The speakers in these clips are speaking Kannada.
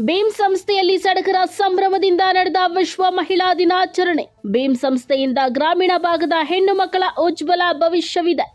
ಬೇಮ್ ಸಂಸ್ಥೆಯಲ್ಲಿ ಸಡಗರ ಸಂಭ್ರಮದಿಂದ ನಡೆದ ವಿಶ್ವ ಮಹಿಳಾ ದಿನಾಚರಣೆ. ಬೀಮ್ ಸಂಸ್ಥೆಯಿಂದ ಗ್ರಾಮೀಣ ಭಾಗದ ಹೆಣ್ಣು ಮಕ್ಕಳ ಉಜ್ವಲ ಭವಿಷ್ಯವಿದೆ.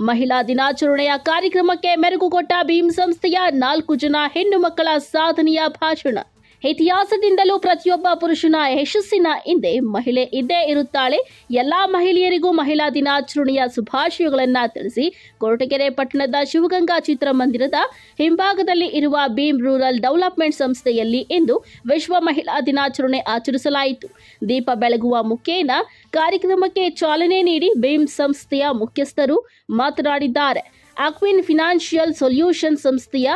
ಮಹಿಳಾ ದಿನಾಚರಣೆಯ ಕಾರ್ಯಕ್ರಮಕ್ಕೆ ಮೆರುಗು ಕೊಟ್ಟ ಭೀಮ್ ಸಂಸ್ಥೆಯ ನಾಲ್ಕು ಜನ ಹೆಣ್ಣು ಮಕ್ಕಳ ಸಾಧನೆಯ ಭಾಷಣ. ಇತಿಹಾಸದಿಂದಲೂ ಪ್ರತಿಯೊಬ್ಬ ಪುರುಷನ ಯಶಸ್ಸಿನ ಹಿಂದೆ ಮಹಿಳೆ ಇದ್ದೇ ಇರುತ್ತಾಳೆ. ಎಲ್ಲಾ ಮಹಿಳೆಯರಿಗೂ ಮಹಿಳಾ ದಿನಾಚರಣೆಯ ಶುಭಾಶಯಗಳನ್ನ ತಿಳಿಸಿ ಕೊರಟಗೆರೆ ಪಟ್ಟಣದ ಶಿವಗಂಗಾ ಚಿತ್ರಮಂದಿರದ ಹಿಂಭಾಗದಲ್ಲಿ ಇರುವ ಭೀಮ್ ರೂರಲ್ ಡೆವಲಪ್ಮೆಂಟ್ ಸಂಸ್ಥೆಯಲ್ಲಿ ಇಂದು ವಿಶ್ವ ಮಹಿಳಾ ದಿನಾಚರಣೆ ಆಚರಿಸಲಾಯಿತು. ದೀಪ ಬೆಳಗುವ ಮುಖೇನ ಕಾರ್ಯಕ್ರಮಕ್ಕೆ ಚಾಲನೆ ನೀಡಿ ಭೀಮ್ ಸಂಸ್ಥೆಯ ಮುಖ್ಯಸ್ಥರು ಮಾತನಾಡಿದ್ದಾರೆ. ಅಕ್ವಿನ್ ಫಿನಾನ್ಷಿಯಲ್ ಸೊಲ್ಯೂಷನ್ ಸಂಸ್ಥೆಯ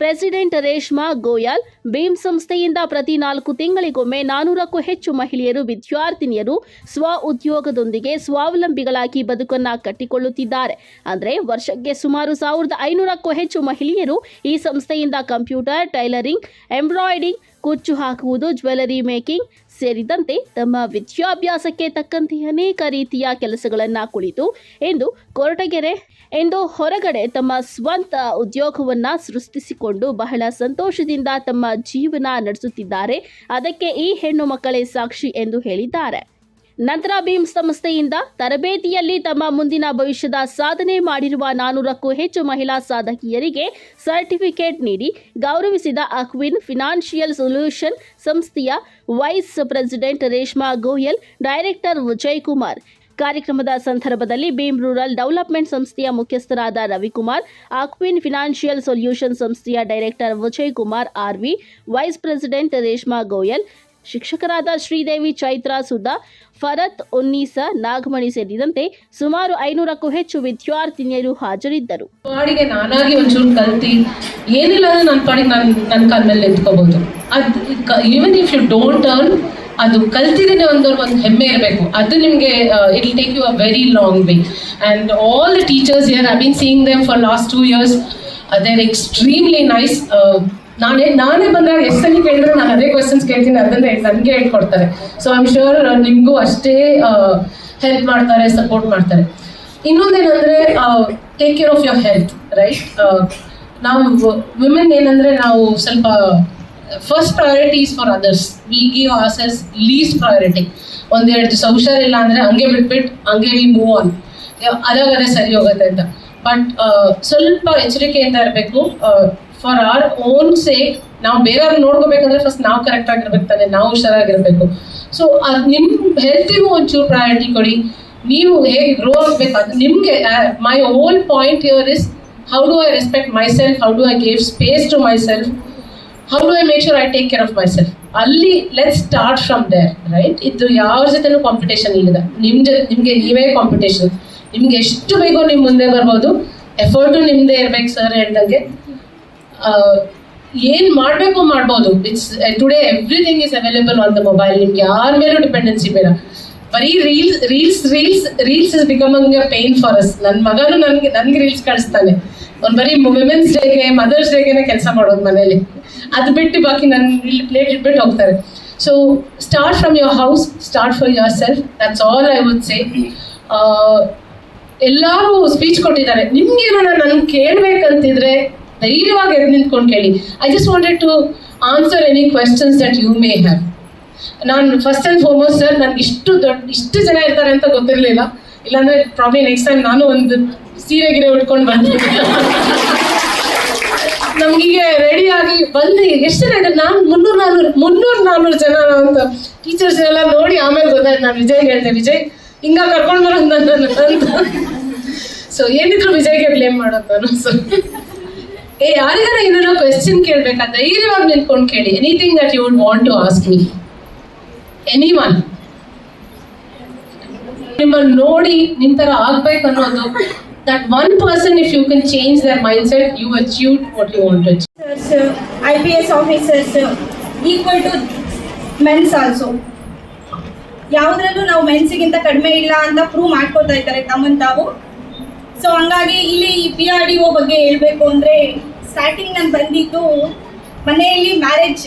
ಪ್ರೆಸಿಡೆಂಟ್ ರೇಷ್ಮಾ ಗೋಯಲ್, ಭೀಮ್ ಸಂಸ್ಥೆಯಿಂದ ಪ್ರತಿ ನಾಲ್ಕು ತಿಂಗಳಿಗೊಮ್ಮೆ ನಾನೂರಕ್ಕೂ ಹೆಚ್ಚು ಮಹಿಳೆಯರು, ವಿದ್ಯಾರ್ಥಿನಿಯರು ಸ್ವ ಉದ್ಯೋಗದೊಂದಿಗೆ ಸ್ವಾವಲಂಬಿಗಳಾಗಿ ಬದುಕನ್ನು ಕಟ್ಟಿಕೊಳ್ಳುತ್ತಿದ್ದಾರೆ. ಅಂದರೆ ವರ್ಷಕ್ಕೆ ಸುಮಾರು ಸಾವಿರದ ಐನೂರಕ್ಕೂ ಹೆಚ್ಚು ಮಹಿಳೆಯರು ಈ ಸಂಸ್ಥೆಯಿಂದ ಕಂಪ್ಯೂಟರ್, ಟೈಲರಿಂಗ್, ಎಂಬ್ರಾಯ್ಡಿಂಗ್, ಕುಚ್ಚು ಹಾಕುವುದು, ಜ್ಯುವೆಲರಿ ಮೇಕಿಂಗ್ ಸೇರಿದಂತೆ ತಮ್ಮ ವಿದ್ಯಾಭ್ಯಾಸಕ್ಕೆ ತಕ್ಕಂತೆ ಅನೇಕ ರೀತಿಯ ಕೆಲಸಗಳನ್ನು ಕುಳಿತು ಎಂದು ಕೊರಟಗೆರೆ ಎಂದು ಹೊರಗಡೆ ತಮ್ಮ ಸ್ವಂತ ಉದ್ಯೋಗವನ್ನ ಸೃಷ್ಟಿಸಿಕೊಂಡು ಬಹಳ ಸಂತೋಷದಿಂದ ತಮ್ಮ ಜೀವನ ನಡೆಸುತ್ತಿದ್ದಾರೆ. ಅದಕ್ಕೆ ಈ ಹೆಣ್ಣು ಮಕ್ಕಳೇ ಸಾಕ್ಷಿ ಎಂದು ಹೇಳಿದ್ದಾರೆ. ನಂತರ ಭೀಮ್ ಸಂಸ್ಥೆಯಿಂದ ತರಬೇತಿಯಲ್ಲಿ ತಮ್ಮ ಮುಂದಿನ ಭವಿಷ್ಯದ ಸಾಧನೆ ಮಾಡಿರುವ ನಾನೂರಕ್ಕೂ ಹೆಚ್ಚು ಮಹಿಳಾ ಸಾಧಕಿಯರಿಗೆ ಸರ್ಟಿಫಿಕೇಟ್ ನೀಡಿ ಗೌರವಿಸಿದ ಅಕ್ವಿನ್ ಫಿನಾನ್ಷಿಯಲ್ ಸೊಲ್ಯೂಷನ್ ಸಂಸ್ಥೆಯ vice president Reshma Goyal, director Vijay Kumar ಕಾರ್ಯಕ್ರಮದ ಸಂದರ್ಭದಲ್ಲಿ ಭೀಮ್ ರೂರಲ್ ಡೆವಲಪ್ಮೆಂಟ್ ಸಂಸ್ಥೆಯ ಮುಖ್ಯಸ್ಥರಾದ ರವಿಕುಮಾರ್, ಆಕ್ವಿನ್ ಫಿನಾನ್ಷಿಯಲ್ ಸೊಲ್ಯೂಷನ್ ಸಂಸ್ಥೆಯ director Vijay Kumar R V, vice president Reshma Goyal, ಶಿಕ್ಷಕರಾದ ಶ್ರೀದೇವಿ ಚೈತ್ರಾ ಸುಧಾ, ಫರತ್ ಉನ್ನೀಸ, ನಾಗಮಣಿ ಸೇರಿದಂತೆ ಸುಮಾರು ಐನೂರಕ್ಕೂ ಹೆಚ್ಚು ವಿದ್ಯಾರ್ಥಿನಿಯರು ಹಾಜರಿದ್ದರು. ಪಾಡಿಗೆ ನಾನಾಗಿ ಒಂಚೂರು ಕಲ್ತಿ, ಏನಿಲ್ಲ ನನ್ನ ಪಾಡಿಗೆ ನಾನು ನನ್ನ ಕಾಲ ಮೇಲೆ ನಿಂತ್ಕೋಬಹುದು ಅದು even if you don't earn ಅದು ಕಲ್ತಿದ್ದೇನೆ ಒಂದು ಒಂದು ಹೆಮ್ಮೆ ಇರಬೇಕು. ಅದು ನಿಮಗೆ it take you a very long way and all the teachers year I been seeing them for last two years ಅದೇ ಎಕ್ಸ್ಟ್ರೀಮ್ಲಿ ನೈಸ್ ನಾನೇ ನಾನೇ ಬಂದಾಗ ಎಷ್ಟು ಸಲ ಕೇಳಿದ್ರೆ ನಾನು ಅದೇ ಕ್ವೆಶನ್ಸ್ ಕೇಳ್ತೀನಿ, ಅದನ್ನೇ ನನಗೆ ಹೇಳ್ಕೊಡ್ತಾರೆ. ಸೊ ಐ ಆಮ್ ಶ್ಯೂರ್ ನಿಮಗೂ ಅಷ್ಟೇ ಹೆಲ್ಪ್ ಮಾಡ್ತಾರೆ ಸಪೋರ್ಟ್ ಮಾಡ್ತಾರೆ. ಇನ್ನೊಂದೇನಂದ್ರೆ take care of your health right ನಾವು ವಿಮೆನ್ ಏನಂದ್ರೆ ನಾವು ಸ್ವಲ್ಪ first priorities for others we give assess least priority ಒಂದೆರಡು ದಿವಸ ಹುಷಾರಿಲ್ಲ ಅಂದರೆ ಹಂಗೆ ಬಿಟ್ಬಿಟ್ಟು ಹಂಗೆ ವಿ ಮೂವ್ ಆನ್ ಅದಾಗದೇ ಸರಿ ಹೋಗುತ್ತೆ ಅಂತ. ಬಟ್ ಸ್ವಲ್ಪ ಎಚ್ಚರಿಕೆಯಿಂದ ಇರಬೇಕು. ಫಾರ್ ಆರ್ ಓನ್ ಸೇಕ್ ನಾವು ಬೇರೆಯವ್ರು ನೋಡ್ಕೋಬೇಕಂದ್ರೆ ಫಸ್ಟ್ ನಾವು ಕರೆಕ್ಟ್ ಆಗಿರ್ಬೇಕು ತಾನೆ, ನಾವು ಹುಷಾರಾಗಿರ್ಬೇಕು. ಸೊ ಅದು ನಿಮ್ಮ ಹೆಲ್ತಿಗೂ ಒಂಚೂರು ಪ್ರಯಾರಿಟಿ ಕೊಡಿ. ನೀವು ಹೇಗೆ ಗ್ರೋ ಆಗಬೇಕು ಅದು ನಿಮಗೆ my own point here is how do I respect myself how do I gave space to myself how do I make sure I take care of myself ಅಲ್ಲಿ let start from there right ಇದು ಯಾವ ಜೊತೆನೂ ಕಾಂಪಿಟೇಷನ್ ಇಲ್ಲದ. ನಿಮ್ಮ ಜೊತೆ ನಿಮಗೆ ನೀವೇ ಕಾಂಪಿಟೇಷನ್ ನಿಮ್ಗೆ ಎಷ್ಟು ಬೇಕೋ ನಿಮ್ಮ ಮುಂದೆ ಬರ್ಬೋದು. ಎಫರ್ಟು ನಿಮ್ಮದೇ ಇರ್ಬೇಕು ಸರ್ ಹೇಳ್ದಂಗೆ. ಏನು ಮಾಡಬೇಕು ಮಾಡ್ಬೋದು. It's today everything is available on the mobile ನಿಮ್ಗೆ ಯಾರ ಮೇಲೂ ಡಿಪೆಂಡೆನ್ಸಿ ಬೇಡ. ಬರೀ reels reels reels reels is becoming a pain for us ನನ್ನ ಮಗನು ನನಗೆ ನನಗೆ ರೀಲ್ಸ್ ಕಳಿಸ್ತಾನೆ ಅವ್ನು ಬರೀ ವುಮೆನ್ಸ್ ಡೇಗೆ ಮದರ್ಸ್ ಡೇಗೆನೆ ಕೆಲಸ ಮಾಡೋದು ಮನೇಲಿ ಅದು ಬಿಟ್ಟು ಬಾಕಿ ನನ್ನ ಇಲ್ಲಿ ಪ್ಲೇಟ್ ಇಟ್ಬಿಟ್ಟು ಹೋಗ್ತಾರೆ. So start from your house start for yourself that's all I would say ಎಲ್ಲರೂ ಸ್ಪೀಚ್ ಕೊಟ್ಟಿದ್ದಾರೆ. ನಿಮ್ಗೇನೋ ನನ್ಗೆ ಕೇಳಬೇಕಂತಿದ್ರೆ ಧೈರ್ಯವಾಗಿ ಎದ್ದು ನಿಂತ್ಕೊಂಡು ಕೇಳಿ. I just wanted to answer any questions that you may have ನಾನು ಫಸ್ಟ್ ಆ್ಯಂಡ್ ಫಾರ್ಮೋಸ್ಟ್ ಸರ್ ನನಗೆ ಇಷ್ಟು ದೊಡ್ಡ ಇಷ್ಟು ಜನ ಇರ್ತಾರೆ ಅಂತ ಗೊತ್ತಿರಲಿಲ್ಲ. ಇಲ್ಲಾಂದ್ರೆ ಪ್ರಾಬ್ಲಿ ನೆಕ್ಸ್ಟ್ ಟೈಮ್ ನಾನು ಒಂದು ಸೀರೆ ಗಿರೆ ಉಟ್ಕೊಂಡು ಬಂದೆ. ನಮ್ಗೀಗ ರೆಡಿ ಆಗಿ ಬಂದು ಎಷ್ಟು ಇದ್ದಾರೆ ನಾನು ಮುನ್ನೂರು ನಾನ್ನೂರು ಮುನ್ನೂರು ನಾನ್ನೂರು ಜನ ಅಂತ ಟೀಚರ್ಸ್ ಎಲ್ಲ ನೋಡಿ ಆಮೇಲೆ ಗೊತ್ತಾಯ್ತು ನಾನು ವಿಜಯ್ ಹೇಳಿದೆ, ವಿಜಯ್, ಹಿಂಗ ಕರ್ಕೊಂಡು ಬರೋದು ನನ್ನ ಅಂತ ಸೊ ಏನಿದ್ರು ವಿಜಯ್ಗೆ ಬ್ಲೇಮ್ ಮಾಡೋದು ನಾನು ಸೊ ಏ, ಯಾರಿಗಾರ ಏನಾರ ಕ್ವೆಶ್ಚನ್ ಕೇಳ್ಬೇಕಾ? ಧೈರ್ಯವಾಗಿ ನಿಂತ್ಕೊಂಡು ಕೇಳಿ. Anything that you would want to ask me anyone ನಿಮ್ಮನ್ನು ನೋಡಿ ನಿಮ್ಮ ಥರ ಆಗ್ಬೇಕು ಅನ್ನೋದು. That one person if you can change their mindset, you you what you to achieve I P S officers equal to mens also ಯಾವುದ್ರಲ್ಲೂ ನಾವು ಮೆನ್ಸಿಗಿಂತ ಕಡಿಮೆ ಇಲ್ಲ ಅಂತ ಪ್ರೂವ್ ಮಾಡ್ಕೊತಾ ಇದ್ದಾರೆ ತಮ್ಮನ್ ತಾವು. ಸೊ ಹಂಗಾಗಿ ಇಲ್ಲಿ ಪಿ ಆರ್ ಡಿ ಒ ಬಗ್ಗೆ ಹೇಳಬೇಕು ಅಂದರೆ ಸ್ಟಾರ್ಟಿಂಗ್ ನಾನು ಬಂದಿದ್ದು ಮನೆಯಲ್ಲಿ ಮ್ಯಾರೇಜ್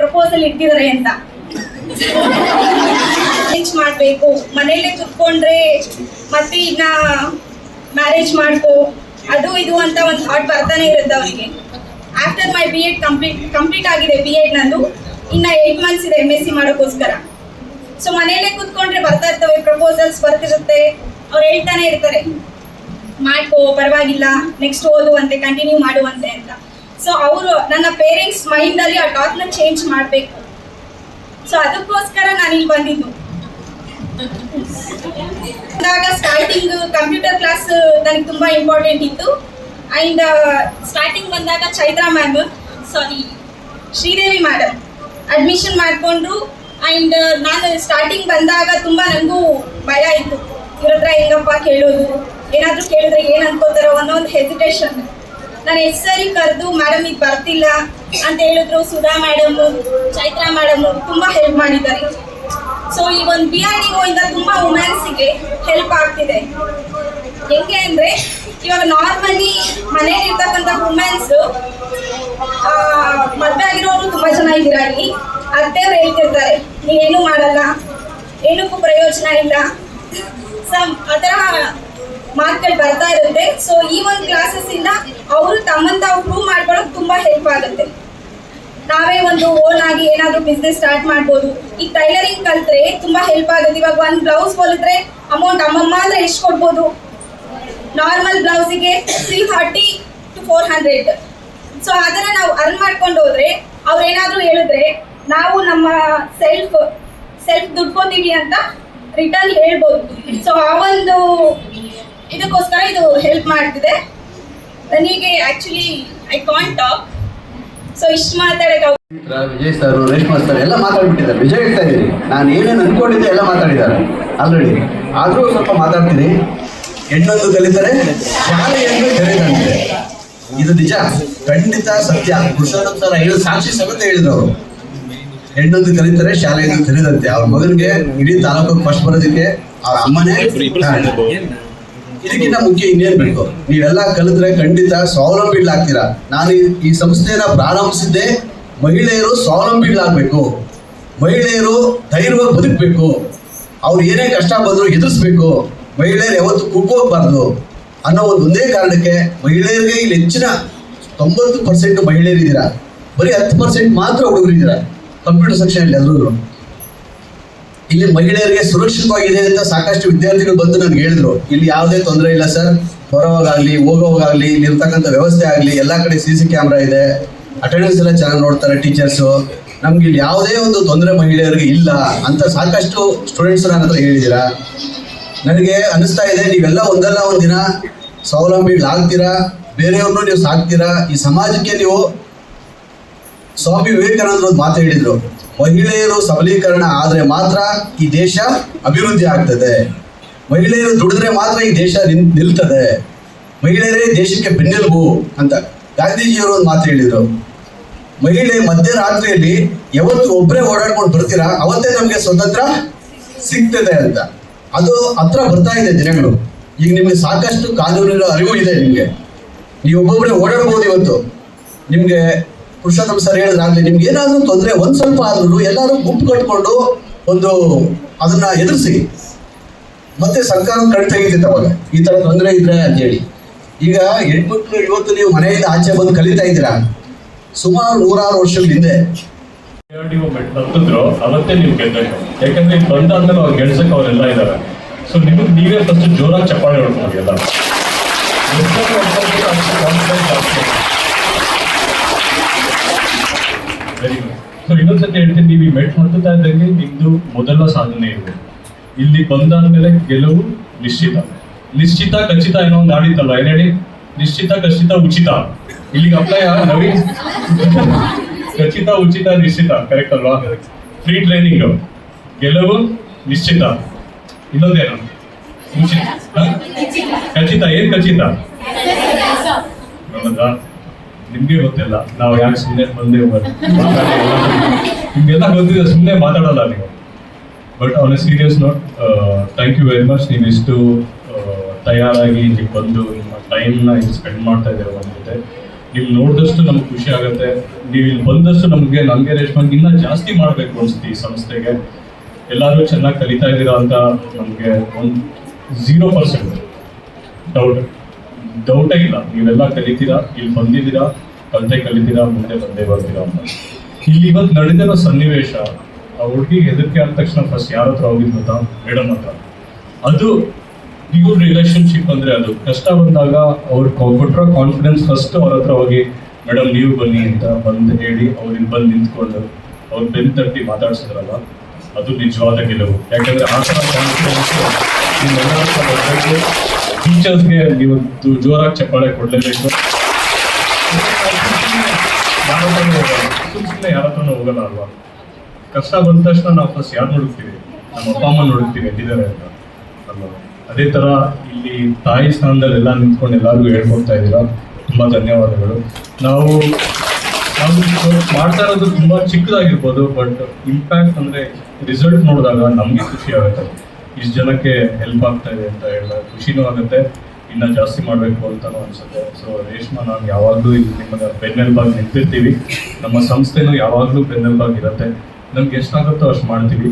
ಪ್ರಪೋಸಲ್ ಇಟ್ಟಿದ್ದಾರೆ ಅಂತ. ಮ್ಯಾರೇಜ್ ಮಾಡಬೇಕು. ಮನೆಯಲ್ಲೇ ಕುತ್ಕೊಂಡ್ರೆ ಮತ್ತೆ ಇನ್ನ ಮ್ಯಾರೇಜ್ ಮಾಡ್ಕೋ. ಅದು ಇದು ಅಂತ ಒಂದು ಥಾಟ್ ಬರ್ತಾನೆ ಇರುತ್ತೆ ಅವನಿಗೆ. After my B Ed complete complete ಆಗಿದೆ ಬಿ ಎಡ್ ನಂದು, ಇನ್ನು ಏಟ್ ಮಂತ್ಸ್ ಇದೆ ಎಂ ಎಸ್ ಸಿ ಮಾಡೋಕ್ಕೋಸ್ಕರ. ಸೊ ಮನೆಯಲ್ಲೇ ಕೂತ್ಕೊಂಡ್ರೆ ಬರ್ತಾ ಇರ್ತವೆ ಪ್ರಪೋಸಲ್ಸ್ ಬರ್ತಿರುತ್ತೆ. ಅವ್ರು ಹೇಳ್ತಾನೆ ಇರ್ತಾರೆ, ಮಾಡ್ಕೋ, ಪರವಾಗಿಲ್ಲ ನೆಕ್ಸ್ಟ್ ಓದುವಂತೆ ಕಂಟಿನ್ಯೂ ಮಾಡುವಂತೆ ಅಂತ. ಸೊ ಅವರು ನನ್ನ ಪೇರೆಂಟ್ಸ್ ಮೈಂಡಲ್ಲಿ ಆ ಟಾಪ್ನ ಚೇಂಜ್ ಮಾಡಬೇಕು. ಸೊ ಅದಕ್ಕೋಸ್ಕರ ನಾನು ಇಲ್ಲಿ ಬಂದಿದ್ದು. ಅಂದಾಗ ಸ್ಟಾರ್ಟಿಂಗ್ ಕಂಪ್ಯೂಟರ್ ಕ್ಲಾಸ್ ನನಗೆ ತುಂಬಾ ಇಂಪಾರ್ಟೆಂಟ್ ಇತ್ತು. ಅಂಡ್ ಸ್ಟಾರ್ಟಿಂಗ್ ಬಂದಾಗ Chaitra ma'am sorry Sridevi madam admission ಮಾಡಿಕೊಂಡ್ರು. ಅಂಡ್ ನಾನು ಸ್ಟಾರ್ಟಿಂಗ್ ಬಂದಾಗ ತುಂಬಾ ನನಗೂ ಭಯ ಇತ್ತು. ಇವ್ರ ಹೆಂಗಪ್ಪ ಕೇಳೋದು? ಏನಾದರೂ ಕೇಳಿದ್ರೆ ಏನು ಅನ್ಕೋತಾರೋ ಅನ್ನೋ ಒಂದು ಹೆಸಿಟೇಷನ್ ನಾನು ಎಷ್ಟು ಸರಿ ಕರೆದು ಮೇಡಮ್ ಇದು ಬರ್ತಿಲ್ಲ ಅಂತ ಹೇಳಿದ್ರು. ಸುಧಾ ಮೇಡಮು ಚೈತ್ರಾ ಮೇಡಮು ತುಂಬಾ ಹೆಲ್ಪ್ ಮಾಡಿದ್ದಾರೆ. ಸೊ ಈ ಒಂದು ಬಿ ಆರ್ ಡಿ ಇಂದ ತುಂಬಾ ವುಮೆನ್ಸ್ಗೆ ಹೆಲ್ಪ್ ಆಗ್ತಿದೆ. ಹೆಂಗೆ ಅಂದ್ರೆ, ಇವಾಗ ನಾರ್ಮಲಿ ಮನೇಲಿ ಇರ್ತಕ್ಕಂಥ ವುಮೆನ್ಸ್ ಮದುವೆ ಆಗಿರೋರು ತುಂಬಾ ಜನ ಇದ್ದೀರಾ ಇಲ್ಲಿ? ಅತ್ತೆಯವ್ರು ಹೇಳ್ತಿರ್ತಾರೆ ಏನು ಮಾಡಲ್ಲ, ಏನಕ್ಕೂ ಪ್ರಯೋಜನ ಇಲ್ಲ. ಸಮ್ ಆ ಥರ ಮಾತುಗಳು ಬರ್ತಾ ಇರುತ್ತೆ. ಸೊ ಈ ಒಂದು ಕ್ಲಾಸಸ್ ಇಂದ ಅವರು ತಮ್ಮನ್ನ ತಾವು ಪ್ರೂವ್ ಮಾಡ್ಕೊಳ್ಳೋಕೆ ತುಂಬಾ ಹೆಲ್ಪ್ ಆಗುತ್ತೆ. ನಾವೇ ಒಂದು ಓನ್ ಆಗಿ ಏನಾದರೂ ಬಿಸ್ನೆಸ್ ಸ್ಟಾರ್ಟ್ ಮಾಡ್ಬೋದು. ಈ ಟೈಲರಿಂಗ್ ಕಲ್ತ್ರೆ ತುಂಬಾ ಹೆಲ್ಪ್ ಆಗುತ್ತೆ. ಇವಾಗ ಒಂದು ಬ್ಲೌಸ್ ಹೊಲಿದ್ರೆ ಅಮೌಂಟ್ ಅಮ್ಮಮ್ಮ ಅಂದ್ರೆ ಎಷ್ಟು ಕೊಡ್ಬೋದು? Normal ಬ್ಲೌಸಿಗೆ three thirty two four hundred so ಅದನ್ನ ನಾವು ಅರ್ನ್ ಮಾಡ್ಕೊಂಡು ಹೋದ್ರೆ ಅವ್ರು ಏನಾದರೂ ಹೇಳಿದ್ರೆ ನಾವು ನಮ್ಮ ಸೆಲ್ಫ್ ಸೆಲ್ಫ್ ದುಡ್ಕೋತೀವಿ ಅಂತ ರಿಟರ್ನ್ ಹೇಳ್ಬೋದು. ಸೊ ಆ ಒಂದು ಇದಕ್ಕೋಸ್ಕರ ಇದು ಹೆಲ್ಪ್ ಮಾಡ್ತಿದೆ. ನನಗೆ actually I can't talk so ಇಷ್ಟು ಮಾತಾಡೋಕೆ ವಿಜಯ್ ಸರ್, ರೇಷ್ಮಾ ಸರ್, ಎಲ್ಲ ಮಾತಾಡ್ಬಿಟ್ಟಿದ್ದಾರೆ. ವಿಜಯ್ ಹೇಳ್ತಾ ಇದ್ದೀನಿ. ನಾನು ಏನೇನು ಅನ್ಕೊಂಡಿದ್ದೆ ಎಲ್ಲ ಮಾತಾಡಿದ್ದಾರೆ. ಆಲ್ರೆಡಿ ಆದರೂ ಸ್ವಲ್ಪ ಮಾತಾಡ್ತೀನಿ. ಹೆಣ್ಣೊಂದು ಕಲಿತಾರೆ, ಶಾಲೆಯನ್ನು ತೆರೆದಂತೆ. ಇದು ನಿಜ? ಖಂಡಿತ ಸತ್ಯ. ಪುರುಷೋತ್ತಮ ಸರ್ ಹೇಳಿ ಸಾಕ್ಷಿ ಸಮೇತ ಹೇಳಿದ್ರು ಅವರು. ಹೆಣ್ಣೊಂದು ಕಲಿತಾರೆ, ಶಾಲೆಯನ್ನು ತೆರೆದಂತೆ. ಅವ್ರ ಮಗನಿಗೆ ಇಡೀ ತಾಲೂಕು ಫಸ್ಟ್ ಬರೋದಕ್ಕೆ ಅವ್ರ ಅಮ್ಮನೇ. ಇದಕ್ಕಿಂತ ಮುಖ್ಯ ಇನ್ನೇನ್ ಬೇಕು? ನೀವೆಲ್ಲ ಕಲಿತ್ರೆ ಖಂಡಿತ ಸ್ವಾವಲಂಬಿಗಳಾಗ್ತೀರಾ? ನಾನು ಈ- ಸಂಸ್ಥೆನ ಪ್ರಾರಂಭಿಸಿದ್ದೆ ಮಹಿಳೆಯರು ಸ್ವಾವಲಂಬಿಗಳಾಗಬೇಕು. ಮಹಿಳೆಯರು ಧೈರ್ಯವಾಗಿ ಬದುಕಬೇಕು. ಅವ್ರು ಏನೇ ಕಷ್ಟ ಬಂದರೂ ಎದುರಿಸ್ಬೇಕು ಮಹಿಳೆಯರು ಯಾವತ್ತು ಕುಗ್ಗೋಗ್ಬಾರ್ದು ಅನ್ನೋ ಒಂದು ಒಂದೇ ಕಾರಣಕ್ಕೆ ಮಹಿಳೆಯರಿಗೆ ಇಲ್ಲಿ ಹೆಚ್ಚಿನ ತೊಂಬತ್ತು ಪರ್ಸೆಂಟ್ ಮಹಿಳೆಯರಿದ್ದೀರಾ? ಬರೀ ಹತ್ತು ಪರ್ಸೆಂಟ್ ಮಾತ್ರ ಹುಡುಗರಿದ್ದೀರಾ? ಕಂಪ್ಯೂಟರ್ ಸೆಕ್ಷನ್ ಎಲ್ಲರೂ. ಇಲ್ಲಿ ಮಹಿಳೆಯರಿಗೆ ಸುರಕ್ಷಿತವಾಗಿದೆ ಅಂತ ಸಾಕಷ್ಟು ವಿದ್ಯಾರ್ಥಿಗಳು ಬಂದು ನನಗೆ ಹೇಳಿದ್ರು. ಇಲ್ಲಿ ಯಾವುದೇ ತೊಂದರೆ ಇಲ್ಲ ಸರ್. ಹೊರವಾಗಲಿ ಹೋಗೋವಾಗಲಿ ಇಲ್ಲಿ ಇರ್ತಕ್ಕಂಥ ವ್ಯವಸ್ಥೆ ಆಗಲಿ, ಎಲ್ಲ ಕಡೆ ಸಿ ಸಿ ಕ್ಯಾಮ್ರಾ ಇದೆ. ಅಟೆಂಡೆನ್ಸ್ ಎಲ್ಲ ಚೆನ್ನಾಗಿ ನೋಡ್ತಾರೆ ಟೀಚರ್ಸು ನಮ್ಗೆ ಇಲ್ಲಿ ಯಾವುದೇ ಒಂದು ತೊಂದರೆ ಮಹಿಳೆಯರಿಗೆ ಇಲ್ಲ ಅಂತ ಸಾಕಷ್ಟು ಸ್ಟೂಡೆಂಟ್ಸ್ ನನ್ನ ಹತ್ರ ಹೇಳಿದ್ದೀರಾ ನನಗೆ ಅನಿಸ್ತಾ ಇದೆ, ನೀವೆಲ್ಲ ಒಂದಲ್ಲ ಒಂದು ಒಂದಿನ ಸ್ವಾವಲಂಬಿಗಳಾಗ್ತೀರಾ ಬೇರೆಯವ್ರನ್ನೂ ನೀವು ಸಾಕ್ತೀರಾ? ಈ ಸಮಾಜಕ್ಕೆ ನೀವು ಸ್ವಾಮಿ ವಿವೇಕಾನಂದರು ಒಂದು ಮಾತು ಹೇಳಿದ್ರು. ಮಹಿಳೆಯರು ಸಬಲೀಕರಣ ಆದರೆ ಮಾತ್ರ ಈ ದೇಶ ಅಭಿವೃದ್ಧಿ ಆಗ್ತದೆ. ಮಹಿಳೆಯರು ದುಡಿದ್ರೆ ಮಾತ್ರ ಈ ದೇಶ ನಿಲ್, ನಿಲ್ತದೆ. ಮಹಿಳೆಯರೇ ದೇಶಕ್ಕೆ ಬೆನ್ನೆಲುಬು ಅಂತ ಗಾಂಧೀಜಿಯವರು ಒಂದು ಮಾತು ಹೇಳಿದರು. ಮಹಿಳೆ ಮಧ್ಯರಾತ್ರಿಯಲ್ಲಿ ಯಾವತ್ತು ಒಬ್ಬರೇ ಓಡಾಡ್ಕೊಂಡು ಬರ್ತೀರಾ, ಅವತ್ತೇ ನಮಗೆ ಸ್ವತಂತ್ರ ಸಿಗ್ತದೆ ಅಂತ. ಅದು ಹತ್ರ ಬರ್ತಾ ಇದೆ ದಿನಗಳು. ಈಗ ನಿಮಗೆ ಸಾಕಷ್ಟು ಕಾನೂನಿನ ಅರಿವು ಇದೆ ನಿಮಗೆ. ನೀವು ಒಬ್ಬೊಬ್ಬರೇ ಓಡಾಡ್ಬೋದು ಇವತ್ತು. ನಿಮಗೆ ಪುರುಷೋತ್ತಮ ಸರ್ ಹೇಳಿದ್ರಾಗ್ಲಿ ನಿಮ್ಗೆ ಏನಾದರೂ ತೊಂದರೆ, ಒಂದ್ ಸ್ವಲ್ಪ ಆದ್ರೂ ಎಲ್ಲರೂ ಗುಂಪು ಕಟ್ಕೊಂಡು ಒಂದು ಅದನ್ನ ಎದುರಿಸಿ. ಮತ್ತೆ ಸರ್ಕಾರ ಕಣ್ ತೆಗಿತೈತೆ ಅವಾಗ ಈ ತರ ತೊಂದರೆ ಇದ್ರೆ ಅಂತೇಳಿ. ಈಗ ಹೆಣ್ಮಕ್ಳು ಇವತ್ತು ನೀವು ಮನೆಯಿಂದ ಆಚೆ ಬಂದು ಕಲಿತಾ ಇದ್ದೀರಾ? ಸುಮಾರು ನೂರಾರು ವರ್ಷಗಳ ಹಿಂದೆ. ಹತ್ತಿದ್ರು ಅವತ್ತೇ ನೀವು ಗೆಲ್ಬೇಕು ಯಾಕಂದ್ರೆ ಅವ್ರು ಗೆಲ್ಸಕ್ಕೆ ಅವರೆಲ್ಲ ಇದ್ದಾರೆ ಸೊ ನಿಮಗೆ ನೀವೇ ಫಸ್ಟ್ ಜೋರಾಗಿ ಚಪ್ಪಾಳೆ ಹೊಡ್ಕೊಂಡು ಎಲ್ಲ ವೆರಿ ಗುಡ್ ಸೊ ಇನ್ನೊಂದ್ಸತಿ ಹೇಳ್ತೀನಿ ನೀವು ಈ ಮೆಟ್ ಹತ್ತುತ್ತಾ ಇದ್ದಂಗೆ ನಿಮ್ದು ಮೊದಲ ಸಾಧನೆ ಇದೆ. ಇಲ್ಲಿ ಬಂದಾದ್ಮೇಲೆ ಗೆಲುವು ನಿಶ್ಚಿತ. ನಿಶ್ಚಿತ ಖಚಿತ ಏನೋ ಒಂದು ಆಡಿತ್ತಲ್ಲ ಏನ್ ಹೇಳಿ? ನಿಶ್ಚಿತ ಖಚಿತ ಉಚಿತ. ಇಲ್ಲಿಗೆ ಅಪ್ಲೈ ನವೀನ್? ಖಚಿತ ಉಚಿತ ನಿಶ್ಚಿತ. ಕರೆಕ್ಟ್ ಅಲ್ವಾ? ಫ್ರೀ ಟ್ರೈನಿಂಗ್ ಗೆಲುವು ನಿಶ್ಚಿತ. ಇನ್ನೊಂದೇನು? ಖಚಿತ. ಏನ್ ಖಚಿತ? ನೋಡೋದಾ ನಿಮ್ಗೆ ಗೊತ್ತಿಲ್ಲ. ನಾವು ಯಾಕೆ ಸುಮ್ಮನೆ ಬಂದೇ ನಿಮ್ಗೆಲ್ಲ ಗೊತ್ತಿದೆ ಸುಮ್ಮನೆ ಮಾತಾಡಲ್ಲ ನೀವು. But on a serious note thank you very much ನೀವು ಇಷ್ಟು ತಯಾರಾಗಿ ಇಲ್ಲಿ ಬಂದು ನಿಮ್ಮ ಟೈಮ್ನ ಇಲ್ಲಿ ಸ್ಪೆಂಡ್ ಮಾಡ್ತಾ ಇದ್ದೀರ ನಮ್ಮ ಜೊತೆ. ನೀವು ನೋಡಿದಷ್ಟು ನಮ್ಗೆ ಖುಷಿ ಆಗುತ್ತೆ. ನೀವು ಇಲ್ಲಿ ಬಂದಷ್ಟು ನಮಗೆ ನನಗೆ ರೇಷ್ಮಂಗೆ ಇನ್ನೂ ಜಾಸ್ತಿ ಮಾಡಬೇಕು ಅನ್ಸುತ್ತೆ ಈ ಸಂಸ್ಥೆಗೆ. ಎಲ್ಲರೂ ಚೆನ್ನಾಗಿ ಕಲಿತಾ ಇದ್ದೀರಾ ಅಂತ ನಮಗೆ ಒಂದು ಝೀರೋ ಪರ್ಸೆಂಟ್ ಡೌಟ್ ಡೌಟೇ ಇಲ್ಲ. ನೀವೆಲ್ಲ ಕಲಿತೀರಾ? ಇಲ್ಲಿ ಬಂದಿದ್ದೀರಾ? ಕಲಿತೆ ಕಲಿತೀರಾ? ಮುಂದೆ ಬಂದೇ ಬರ್ತೀರಾ ಅಂತ. ಇಲ್ಲಿ ಇವತ್ತು ನಡೆದಿರೋ ಸನ್ನಿವೇಶ, ಆ ಹುಡುಗಿ ಹೆದರಿಕೆ ಆದ ತಕ್ಷಣ ಫಸ್ಟ್ ಯಾರ ಹತ್ರ ಹೋಗಿದ್ದು ಗೊತ್ತಾ? ಮೇಡಮ್ ಹತ್ರ. ಅದು ನೀವು ರಿಲೇಶನ್ಶಿಪ್ ಅಂದ್ರೆ ಅದು. ಕಷ್ಟ ಬಂದಾಗ ಅವ್ರು ಕೊಟ್ಟಿರೋ ಕಾನ್ಫಿಡೆನ್ಸ್ ಫಸ್ಟ್ ಅವ್ರ ಹತ್ರ ಹೋಗಿ, ಮೇಡಮ್, ನೀವು ಬನ್ನಿ ಅಂತ ಬಂದು ಹೇಳಿ ಅವ್ರಿಗೆ ಬಂದು ನಿಂತ್ಕೊಂಡು ಅವ್ರ ಬೆನ್ ತಟ್ಟಿ ಮಾತಾಡ್ಸಿದ್ರಲ್ಲ, ಅದು ನಿಜವಾದ ಗೆಲುವು. ಯಾಕಂದ್ರೆ ಆ ಥರ ಕಾನ್ಫಿಡೆನ್ಸ್ ಟೀಚರ್ಸ್ಗೆ ದು- ಜೋರಾಗಿ ಚಪ್ಪಾಳೆ ಕೊಡಲೇಬೇಕು ಸುಮ್ಮನೆ ಯಾರ ಹತ್ರನೂ ಹೋಗಲ್ಲ ಅಲ್ವಾ? ಕಷ್ಟ ಬಂದ ತಕ್ಷಣ ನಾವು ಫಸ್ಟ್ ಯಾರು ನೋಡುತ್ತೀವಿ ನಮ್ಮ ಅಪ್ಪ, ಅಮ್ಮ ನೋಡುತ್ತೀವಿ ಎಲ್ಲಿದ್ದಾರೆ ಅಂತ. ಅಲ್ವಾ? ಅದೇ ತರ ಇಲ್ಲಿ ತಾಯಿ ಸ್ಥಾನದಲ್ಲಿ ಎಲ್ಲ ನಿಂತ್ಕೊಂಡು ಎಲ್ಲರಿಗೂ ಹೇಳ್ಕೊಡ್ತಾ ಇದ್ದೀರಾ. ತುಂಬಾ ಧನ್ಯವಾದಗಳು. ನಾವು ನಾವು ಇವತ್ತು ಮಾಡ್ತಾ ಇರೋದು ತುಂಬಾ ಚಿಕ್ಕದಾಗಿರ್ಬೋದು, ಬಟ್ ಇಂಪ್ಯಾಕ್ಟ್ ಅಂದ್ರೆ ರಿಸಲ್ಟ್ ನೋಡಿದಾಗ ನಮಗೆ ಖುಷಿ ಆಗುತ್ತೆ. ಇಷ್ಟು ಜನಕ್ಕೆ ಹೆಲ್ಪ್ ಆಗ್ತಾ ಇದೆ ಅಂತ ಹೇಳಿದಾಗ ಖುಷಿನೂ ಆಗುತ್ತೆ. ಇನ್ನ ಜಾಸ್ತಿ ಮಾಡಬೇಕು ಅಂತಲೂ ಅನಿಸುತ್ತೆ. ಸೊ ರೇಷ್ಮಾ, ನಾನು ಯಾವಾಗಲೂ ಇಲ್ಲಿ ನಿಮ್ಮನ್ನು ಬೆನ್ನೆಲುಬಾಗಿ ನಿಂತಿರ್ತೀವಿ. ನಮ್ಮ ಸಂಸ್ಥೆನೂ ಯಾವಾಗಲೂ ಬೆನ್ನೆಲುಬಾಗಿ ಇರುತ್ತೆ. ನಮ್ಗೆ ಎಷ್ಟಾಗುತ್ತೋ ಅಷ್ಟು ಮಾಡ್ತೀವಿ.